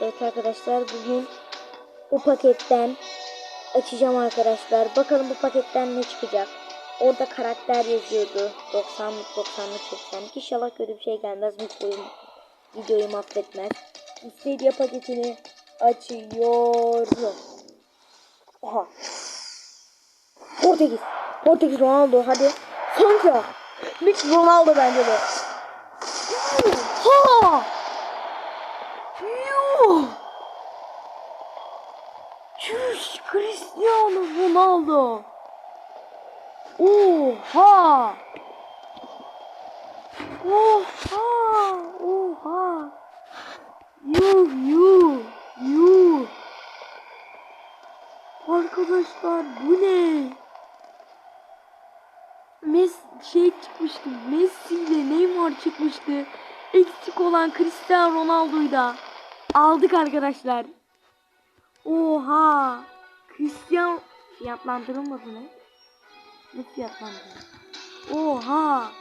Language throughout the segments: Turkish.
Evet arkadaşlar bugün bu paketten açacağım arkadaşlar. Bakalım bu paketten ne çıkacak. Orada karakter yazıyordu. 90'lık 90'lık 80'lik. İnşallah kötü bir şey gelmez. Mutluyum. Videoyu mahvetmez. İstediği paketini açıyorum. Oha. Portekiz. Portekiz Ronaldo hadi. Santra. Mix Ronaldo bence de. Ha! Yuh! Çüş Cristiano Ronaldo. Oha! Oha! Oha! Yuh yuh yuh! Arkadaşlar bu ne? Messi şey çıkmıştı. Messi ile Neymar çıkmıştı. Eksik olan Cristiano Ronaldo'yu da aldık arkadaşlar. Oha! Cristiano fiyatlandırılmadı ne? Ne fiyatlandırıldı? Oha!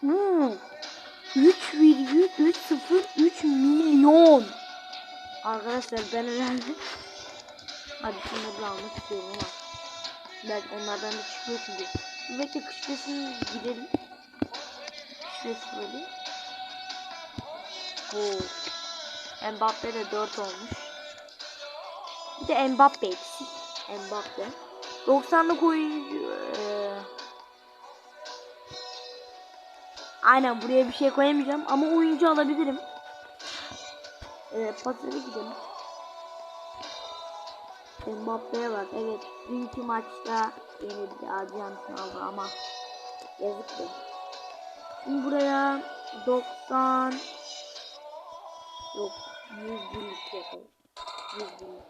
Hmm. 3,303 milyon. Arkadaşlar ben herhalde Hadi şunları da almak istiyorum ama Belki onlardan da çıkıyor çünkü Bekle kışlasını gidelim Kışlası böyle Oo. Mbappe de 4 olmuş Bir de Mbappe eksik Mbappe 90'lık oyuncu eee, Aynen buraya bir şey koyamayacağım ama oyuncu alabilirim ee, pazara gidelim Mbappe'ye bak evet dünkü maçta yenildi Arjantin aldı ama yazıktı. Şimdi buraya 90 yok 100 binlik yapalım. 100 binlik.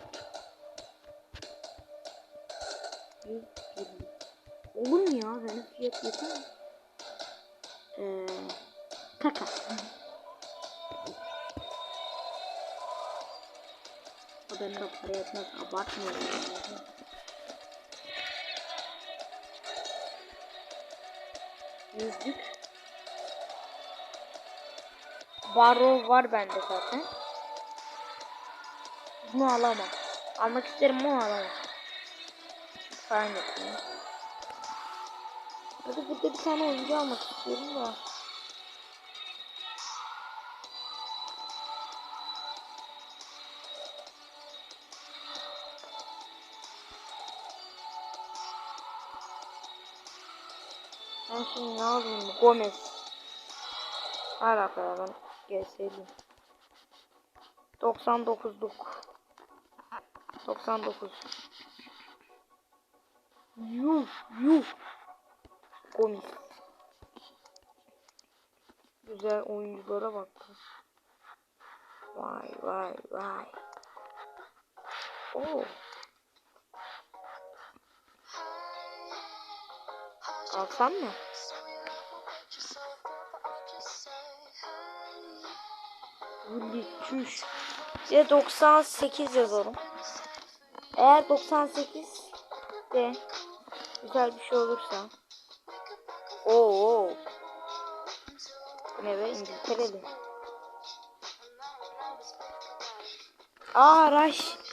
100 binlik. Olur mu ya? Benim fiyat yeter? Ee, kaka. O de para yetmez. Abartmıyorum. yani. Yüzlük. Baro var bende zaten. Bunu alamam. Almak isterim ama alamam. Yapayım. Hadi burada bir tane oyuncu almak istiyorum da. Ben şimdi ne alayım? Gomez. Hala ben GS'liyim. 99'luk. 99. Yuh yuh. Gomez. Güzel oyunculara bak. Vay vay vay. Oo. Alsam mı? Çüş. Size 98 yazalım. Eğer 98 de güzel bir şey olursa. Oo. Ne be İngiltereli. Aa Rush.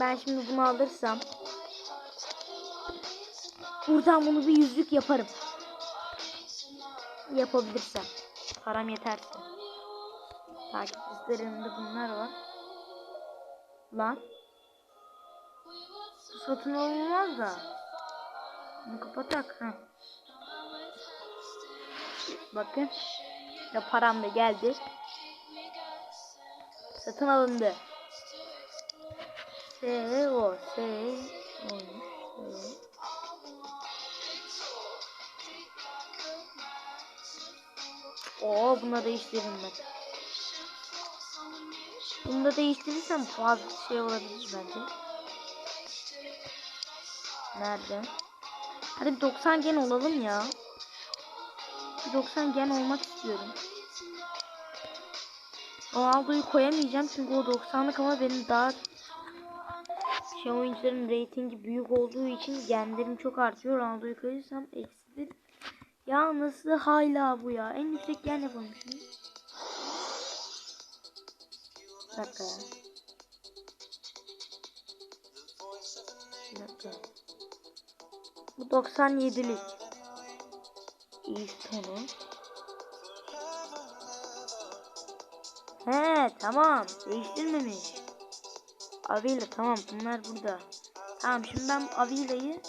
Ben şimdi bunu alırsam buradan bunu bir yüzlük yaparım. Yapabilirsem. Param yeterse. Takip listelerinde bunlar var. Lan. Bu satın alınmaz da. Bunu kapatak. Heh. Bakın. Ya param da geldi. Satın alındı. S o S o S. Oo buna değiştiririm ben. Bunu da değiştirirsem fazla şey olabilir bence. Nerede? Hadi 90 gen olalım ya. Bir 90 gen olmak istiyorum. Ronaldo'yu koyamayacağım çünkü o 90'lık ama benim daha şey oyuncuların reytingi büyük olduğu için genlerim çok artıyor. Ronaldo'yu koyarsam eksilir. Ya nasıl hala bu ya? En yüksek gen yapılmışım. Bir dakika ya. Bir dakika. Bu 97'lik. Easton'u. He tamam. Değiştirmemiş. Avila tamam bunlar burada. Tamam şimdi ben Avila'yı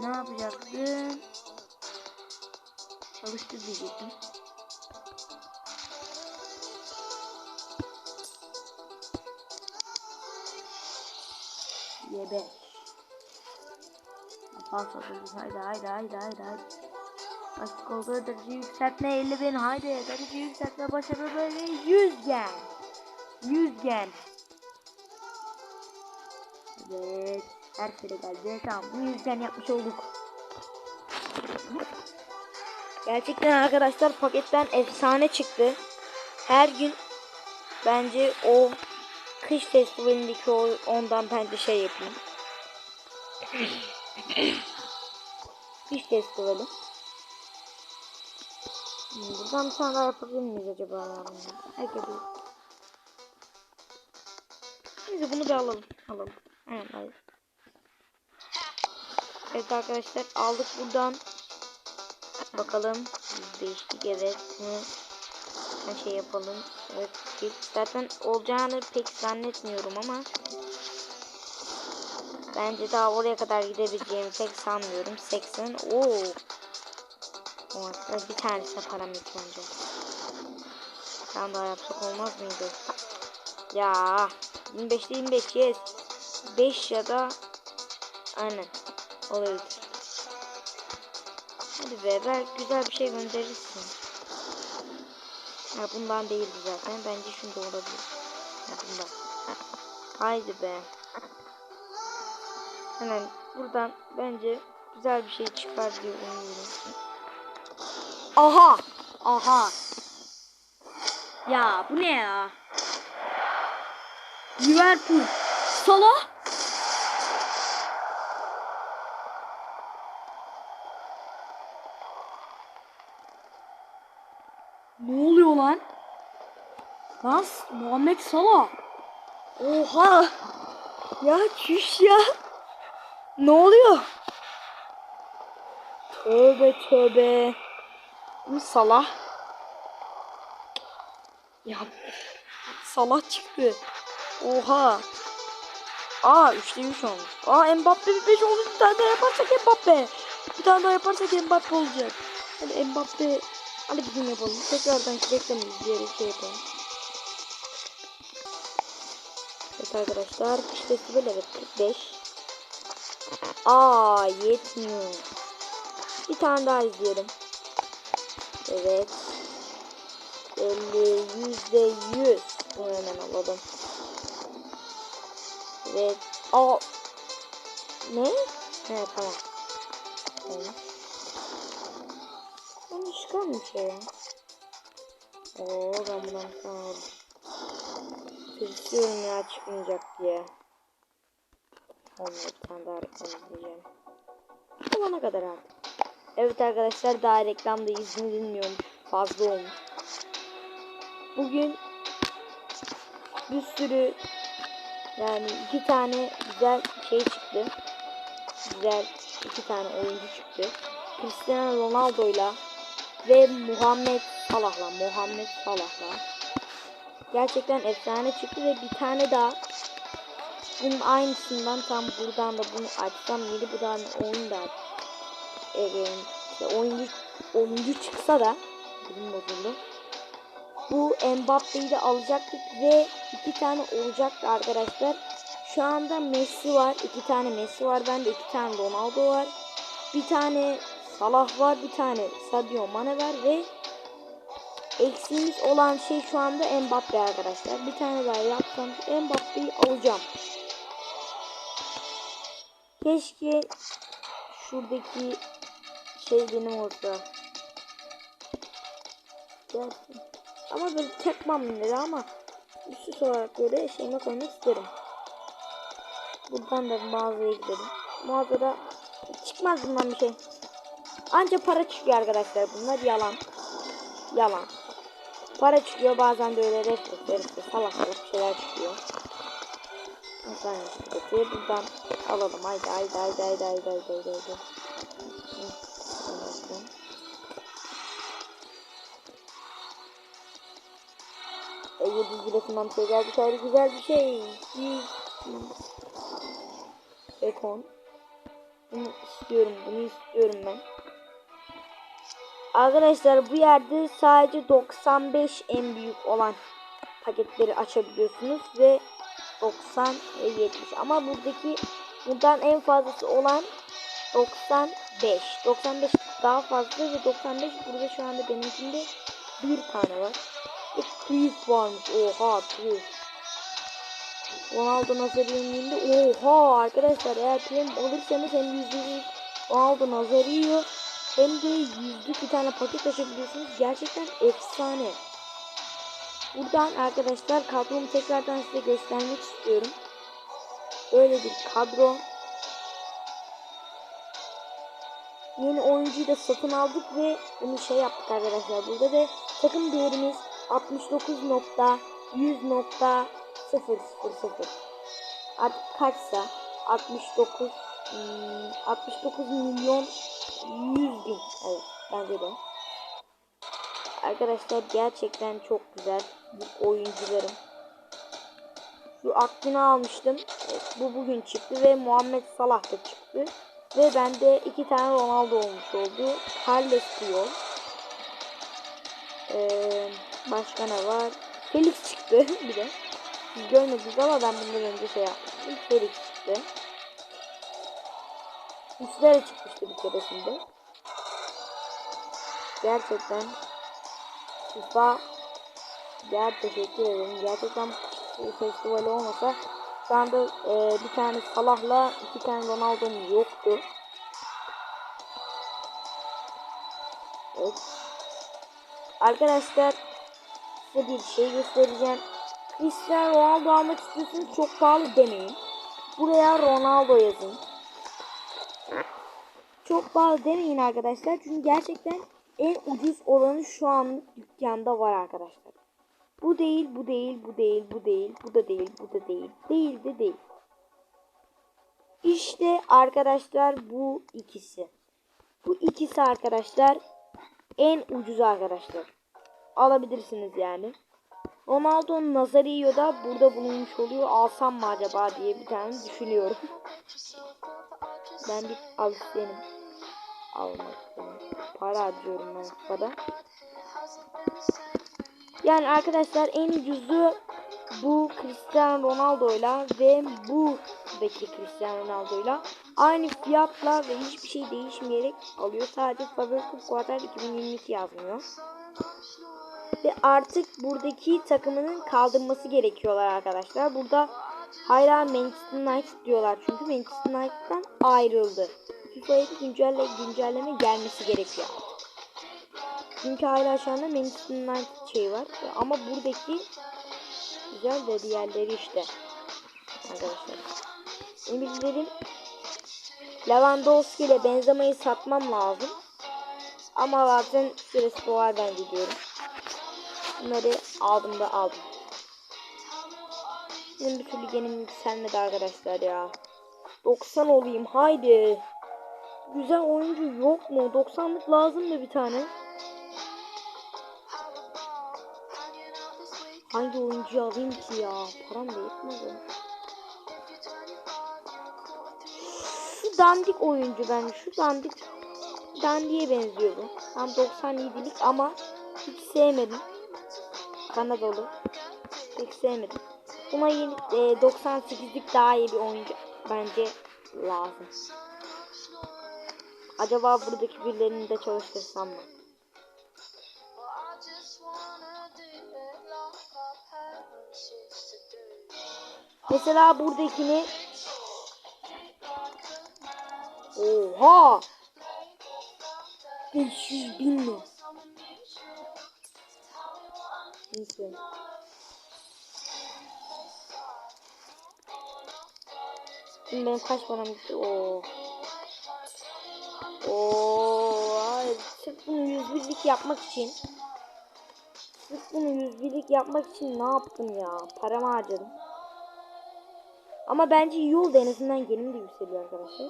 ne yapacaktım? Çalıştır diyecektim. Yebe. Pas atıyoruz. Haydi haydi haydi haydi haydi. Başlık oldu. Derece yükseltme 50 bin. Haydi. Derece yükseltme başarılı böyle 100 gen. 100 gen. Evet. Her şey geldi. Tamam. Bu 100 gen yapmış olduk. Gerçekten arkadaşlar paketten efsane çıktı. Her gün bence o kış festivalindeki o ondan bence şey yapayım. kış festivali. Buradan bir tane daha yapabilir miyiz acaba ya? Herkes Neyse bunu bir alalım. Alalım. Evet, hayır. Evet arkadaşlar aldık buradan. Bakalım. Değiştik evet mi? Bir şey yapalım. Evet. Zaten olacağını pek zannetmiyorum ama. Bence daha oraya kadar gidebileceğimi pek sanmıyorum. 80. Oo. Bir tanesine param. Bir tane daha yapsak olmaz mıydı? Ya. 25'te 25 yes. 5 ya da aynen. Olabilir. Hadi be belki güzel bir şey gönderirsin. Ya bundan değildi zaten. Bence şunda olabilir. Ya bundan. Ha. Haydi be. Hemen buradan bence güzel bir şey çıkar diye umuyorum. Aha! Aha! Ya bu ne ya? Liverpool. Salah. Oluyor lan? Lan Muhammed Salah. Oha. Ya çüş ya. Ne oluyor? Tövbe tövbe. Bu Salah. Ya Salah çıktı. Oha. Aa 3'te 3 olmuş. Aa Mbappe bir 5 olmuş. Bir tane daha yaparsak Mbappe. Bir tane daha yaparsak Mbappe olacak. Hadi Mbappe. Hadi bugün yapalım. Tekrardan reklam izleyerek şey yapalım. Evet arkadaşlar. İşte böyle evet 45. Aa yetmiyor. Bir tane daha izleyelim. Evet. 50 yüzde yüz. Bunu hemen alalım. Evet. Aa. Ne? He tamam. Evet. Bir şey ya. Oo ben bundan bir tane aldım. Tırsıyorum ya çıkmayacak diye. Onunla bir daha reklam izleyeceğim. Olana kadar artık. Evet arkadaşlar daha reklamda izni bilmiyorum. Fazla olmuş. Bugün bir sürü Yani iki tane güzel şey çıktı. Güzel iki tane oyuncu çıktı. Cristiano Ronaldo'yla ve Muhammed Salah'la. Muhammed Salah'la. Gerçekten efsane çıktı ve bir tane daha bunun aynısından tam buradan da bunu açsam yeni bir tane oyun da evet, işte oyuncu, oyuncu çıksa da bunun bozuldu. Bu Mbappe'yi de alacaktık ve iki tane olacaktı arkadaşlar. Şu anda Messi var. iki tane Messi var. Bende iki tane Ronaldo var. Bir tane Salah var. Bir tane Sadio Mane var ve eksiğimiz olan şey şu anda Mbappe arkadaşlar. Bir tane daha yapsam Mbappe'yi alacağım. Keşke şuradaki şey benim olsa. Gelsin. Ama böyle tek mamlları ama üstsüz olarak böyle şeyime koymak isterim. Buradan da mağazaya gidelim. Mağazada çıkmaz bundan bir şey. Anca para çıkıyor arkadaşlar. Bunlar yalan. Yalan. Para çıkıyor bazen de öyle refleks refleks salak salak şeyler çıkıyor. Mesela şuradaki buradan alalım. Haydi haydi haydi haydi haydi haydi haydi. haydi. E, yıldız biletinden bir şey geldi. Güzel bir şey. Ekon. Bunu istiyorum. Bunu istiyorum ben. Arkadaşlar bu yerde sadece 95 en büyük olan paketleri açabiliyorsunuz ve 90 ve 70 ama buradaki bundan en fazlası olan 95 95 daha fazla ve 95 burada şu anda benimkinde bir tane var ve Cruyff varmış oha Cruyff Ronaldo Nazario'nun oha arkadaşlar eğer prim alırsanız hem %100 Ronaldo Nazario hem de yüzlük bir tane paket açabiliyorsunuz. Gerçekten efsane. Buradan arkadaşlar kadromu tekrardan size göstermek istiyorum. Böyle bir kadro. Yeni oyuncuyu da satın aldık ve bunu şey yaptık arkadaşlar. Burada da takım değerimiz 69.100.000 Artık kaçsa 69 69 milyon 100 bin. Evet bence de. Arkadaşlar gerçekten çok güzel bu oyuncularım. Şu aklını almıştım. Evet, bu bugün çıktı ve Muhammed Salah da çıktı. Ve bende iki tane Ronaldo olmuş oldu. Carles Puyol. Ee, başka ne var? Felix çıktı bir de. Siz görmediniz ama ben bundan önce şey yapmıştım. Felix çıktı. Üstlere çıkmıştı bir keresinde. Gerçekten FIFA Ger teşekkür ederim. Gerçekten bu festivali olmasa şu anda e, bir tane Salah'la iki tane Ronaldo'm yoktu. Evet. Arkadaşlar size bir şey göstereceğim. Cristiano Ronaldo almak istiyorsanız çok pahalı demeyin. Buraya Ronaldo yazın. Çok pahalı demeyin arkadaşlar. Çünkü gerçekten en ucuz olanı şu an dükkanda var arkadaşlar. Bu değil, bu değil, bu değil, bu değil, bu da değil, bu da değil. Değil de değil. İşte arkadaşlar bu ikisi. Bu ikisi arkadaşlar en ucuz arkadaşlar. Alabilirsiniz yani. Ronaldo Nazario da burada bulunmuş oluyor. Alsam mı acaba diye bir tane düşünüyorum. ben bir alışverişim almak istiyorum. Para harcıyorum ben kupada. Yani arkadaşlar en ucuzu bu Cristiano Ronaldo'yla ve bu buradaki Cristiano Ronaldo'yla aynı fiyatla ve hiçbir şey değişmeyerek alıyor. Sadece Fabricus Quarter 2022 yazmıyor. Ve artık buradaki takımının kaldırması gerekiyorlar arkadaşlar. Burada hala Manchester United diyorlar çünkü Manchester United'dan ayrıldı. FIFA'ya güncelle, güncelleme gelmesi gerekiyor. Çünkü hala anda Manchester United şey var. Ama buradaki güzel de diğerleri işte. Arkadaşlar. Emirlerim Lewandowski ile Benzema'yı satmam lazım. Ama zaten süresi doğar ben gidiyorum. Bunları aldım da aldım. Benim bir türlü genim yükselmedi arkadaşlar ya. 90 olayım haydi. Güzel oyuncu yok mu? 90'lık lazım mı bir tane? Hangi oyuncuyu alayım ki ya? Param da yetmez. ya. Şu dandik oyuncu ben. Şu dandik dandiye benziyor bu. Tam 97'lik ama hiç sevmedim. Kanadalı. Pek sevmedim. Buna yeni e, 98'lik daha iyi bir oyuncu bence lazım. Acaba buradaki birilerini de çalıştırsam mı? Mesela buradakini Oha! 500 bin mi? Neyse. Şimdi kaç param gitti? Oo. Oo, hayır. Sırf bunu 101'lik yapmak için. Sırf bunu 101'lik yapmak için ne yaptım ya? Paramı harcadım. Ama bence iyi oldu en azından gelim de yükseliyor arkadaşlar.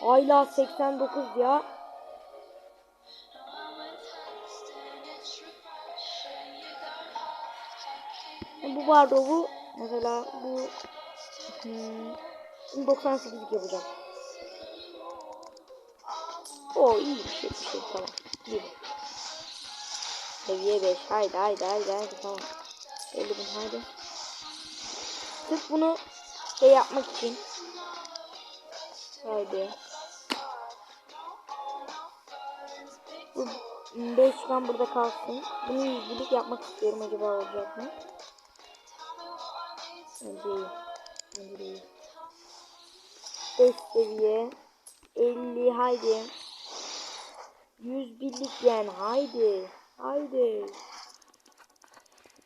Hala 89 ya. Bu bardovu mesela bu hmm, 98'lik yapacağım. O iyi bir şey bir şey tamam. İyi. Seviye 5 haydi haydi haydi haydi tamam. 50 bin haydi. Sırf bunu şey yapmak için. Haydi. Bu 5 çıkan burada kalsın. Bunu yüzlülük yapmak istiyorum acaba olacak mı? Burayı. Burayı. 5 seviye. 50 haydi. 100 birlik yani haydi. Haydi.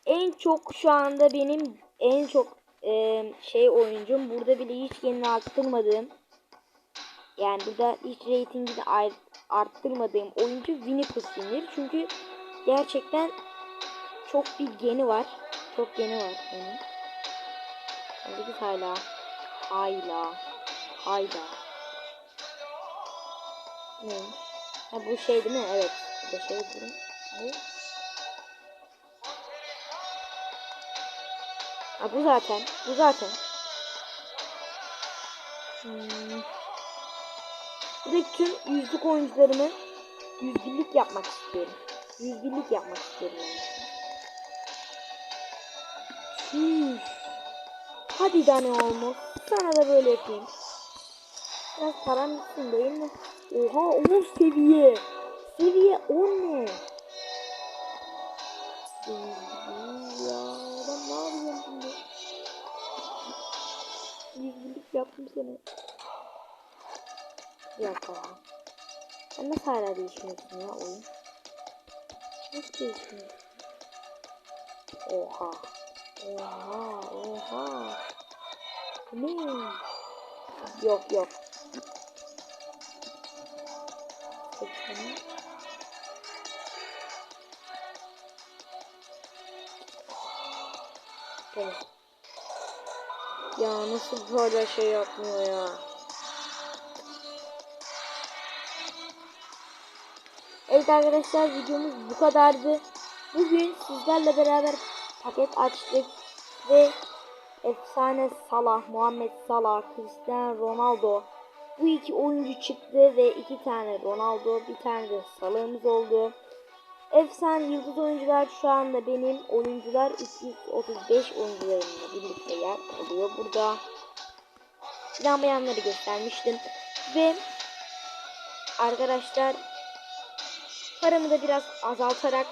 En çok şu anda benim en çok e, şey oyuncum. Burada bile hiç yeni arttırmadığım. Yani burada hiç reytingini arttırmadığım oyuncu Winnipeus denir. Çünkü gerçekten çok bir geni var. Çok geni var benim. 8 hala. Hayla. Hayda. Ne? Ha bu şey değil mi? Evet. Bu da şey değil mi? Bu. Ha bu zaten. Bu zaten. Hmm. Buradaki tüm yüzlük oyuncularımı yüzgülük yapmak istiyorum. Yüzgülük yapmak istiyorum. Yani. Hmm. Hadi tane olmuş. Sana da böyle yapayım. Biraz param gitsin değil mi? Oha 10 seviye. Seviye 10 ne? Ya ben ne yapacağım şimdi? Yüzbirlik yaptım seni. Bir dakika ya. Sen nasıl hala değişmiyorsun ya oyun? Nasıl değişmiyorsun? Oha. Oha. Oha. Ne? Yok yok. Seçelim. Tamam. Ya nasıl hala şey yapmıyor ya? Evet arkadaşlar videomuz bu kadardı. Bugün sizlerle beraber paket açtık ve efsane Salah, Muhammed Salah, Cristiano Ronaldo bu iki oyuncu çıktı ve iki tane Ronaldo, bir tane de Salah'ımız oldu. Efsane yıldız oyuncular şu anda benim oyuncular 335 oyuncularımla birlikte yer alıyor burada. Planlayanları göstermiştim ve arkadaşlar Paramı da biraz azaltarak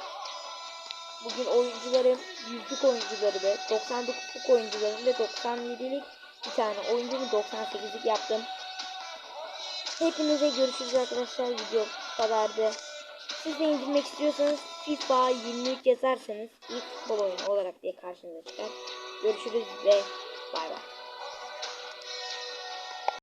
bugün oyuncularım, yüzlük oyuncuları ve 99'luk oyuncularım ve 97'lik bir tane oyuncumu 98'lik yaptım. Hepinize görüşürüz arkadaşlar. Video bu kadardı. Siz de indirmek istiyorsanız FIFA 23 yazarsanız ilk futbol oyunu olarak diye karşınıza çıkar. Görüşürüz ve bay bay.